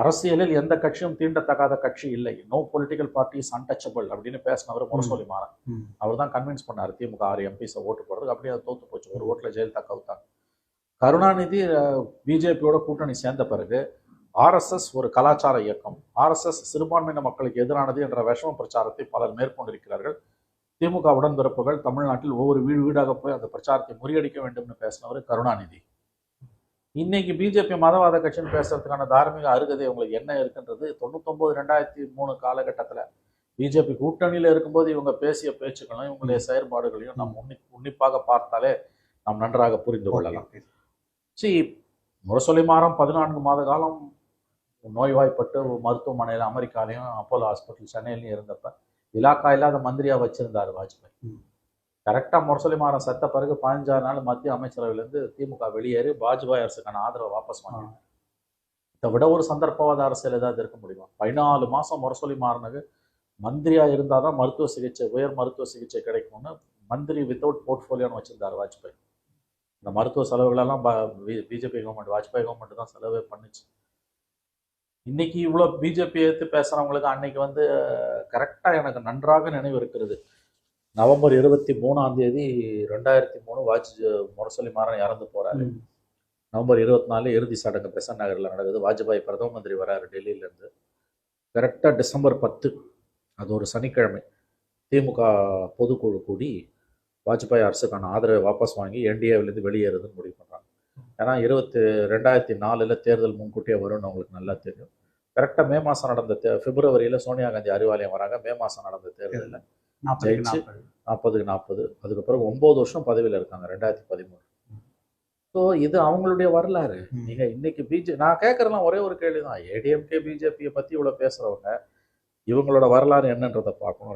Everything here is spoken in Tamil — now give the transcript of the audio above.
அரசியலில் எந்த கட்சியும் தீண்டத்தகாத கட்சி இல்லை. நோ பொலிட்டிக்கல் பார்ட்டிஸ் அன்டச்சபிள் அப்படின்னு பேசினவர் முரசொலி மாறன். அவர் தான் கன்வின்ஸ் பண்ணார். திமுக ஆறு எம்பிஸை ஓட்டு போடுறதுக்கு அப்படியே அது தோத்து போச்சு. ஒரு ஓட்டில் ஜெயலலிதா கவுத்தாங்க கருணாநிதி பிஜேபியோட கூட்டணி சேர்ந்த பிறகு ஆர்எஸ்எஸ் ஒரு கலாச்சார இயக்கம். ஆர்எஸ்எஸ் சிறுபான்மையின மக்களுக்கு எதிரானது என்ற விஷம பிரச்சாரத்தை பலர் மேற்கொண்டிருக்கிறார்கள். திமுக உடன்பிறப்புகள் தமிழ்நாட்டில் ஒவ்வொரு வீடு வீடாக போய் அந்த பிரச்சாரத்தை முறியடிக்க வேண்டும்னு பேசினவர் கருணாநிதி. இன்னைக்கு பிஜேபி மதவாத கட்சின்னு பேசுறதுக்கான தார்மீக அருகதை உங்களுக்கு என்ன இருக்குன்றது தொண்ணூத்தொன்பது ரெண்டாயிரத்தி மூணு காலகட்டத்தில் பிஜேபி கூட்டணியில் இருக்கும்போது இவங்க பேசிய பேச்சுக்களையும் இவங்களுடைய செயற்பாடுகளையும் நாம் உன்னி உன்னிப்பாக பார்த்தாலே நாம் நன்றாக புரிந்து கொள்ளலாம். சி முரசொலி மாறம் பதினான்கு மாத காலம் நோய்வாய்ப்பட்டு மருத்துவமனையில் அமெரிக்காலையும் அப்போலோ ஹாஸ்பிட்டல் சென்னையிலையும் இருந்தப்ப இலாக்கா இல்லாத மந்திரியா வச்சிருந்தார் வாஜ்பாய். கரெக்டாக முரசொலி மாறம் செத்த பிறகு பதினஞ்சாறு நாள் மத்திய அமைச்சரவையிலேருந்து திமுக வெளியேறி வாஜ்பாய் அரசுக்கான ஆதரவை வாபஸ் வாங்கி இதை விட ஒரு சந்தர்ப்பவாத அரசியல் ஏதாவது இருக்க முடியுமா? பதினாலு மாசம் முரசொலி மாறனுக்கு மந்திரியா இருந்தால் தான் மருத்துவ சிகிச்சை உயர் மருத்துவ சிகிச்சை கிடைக்கும்னு மந்திரி வித்தவுட் போர்ட்ஃபோலியோன்னு வச்சிருந்தார் வாஜ்பாய். இந்த மருத்துவ செலவுகளெல்லாம் பிஜேபி கவர்மெண்ட் வாஜ்பாய் கவர்மெண்ட் தான் செலவே பண்ணுச்சு. இன்னைக்கு இவ்வளோ பிஜேபி எடுத்து பேசுறவங்களுக்கு அன்னைக்கு வந்து கரெக்டாக எனக்கு நன்றாக நினைவு இருக்கிறது. நவம்பர் இருபத்தி மூணாம் தேதி ரெண்டாயிரத்தி மூணு வாஜ் முரசொலி மாறன் இறந்து போறாரு. நவம்பர் இருபத்தி நாலு இறுதி சடங்கு பெசன் நகரில் நடக்குது. வாஜ்பாய் பிரதம மந்திரி வராரு டெல்லியிலேருந்து கரெக்டாக டிசம்பர் பத்து அது ஒரு சனிக்கிழமை திமுக பொதுக்குழு கூடி வாஜ்பாய் அரசுக்கான ஆதரவை வாபஸ் வாங்கி என்டிஏவிலேருந்து வெளியேறதுன்னு முடிவு பண்ணுறாங்க ஏன்னா இருபத்தி ரெண்டாயிரத்தி நாலில் தேர்தல் முன்கூட்டியே வரும்னு அவங்களுக்கு நல்லா தெரியும். கரெக்டாக மே மாதம் நடந்த தே பிப்ரவரியில் சோனியா காந்தி அறிவாலயம் வராங்க. மே மாதம் நடந்த தேர்தலில். நாற்பதுக்கு. நாற்பது. நாற்பதுக்கு நாற்பது அதுக்கு பிறகு ஒம்பது வருஷம் பதவியில் இருக்காங்க ரெண்டாயிரத்தி பதிமூணு ஸோ இது அவங்களுடைய வரலாறு ம். நீங்க இன்னைக்கு பிஜே நான் கேட்கறதுலாம் ஒரே ஒரு கேள்வி தான் ஏடிஎம்கே பிஜேபியை பத்தி இவ்வளவு பேசுறவங்க இவங்களோட வரலாறு என்னன்றதை பார்க்கணும்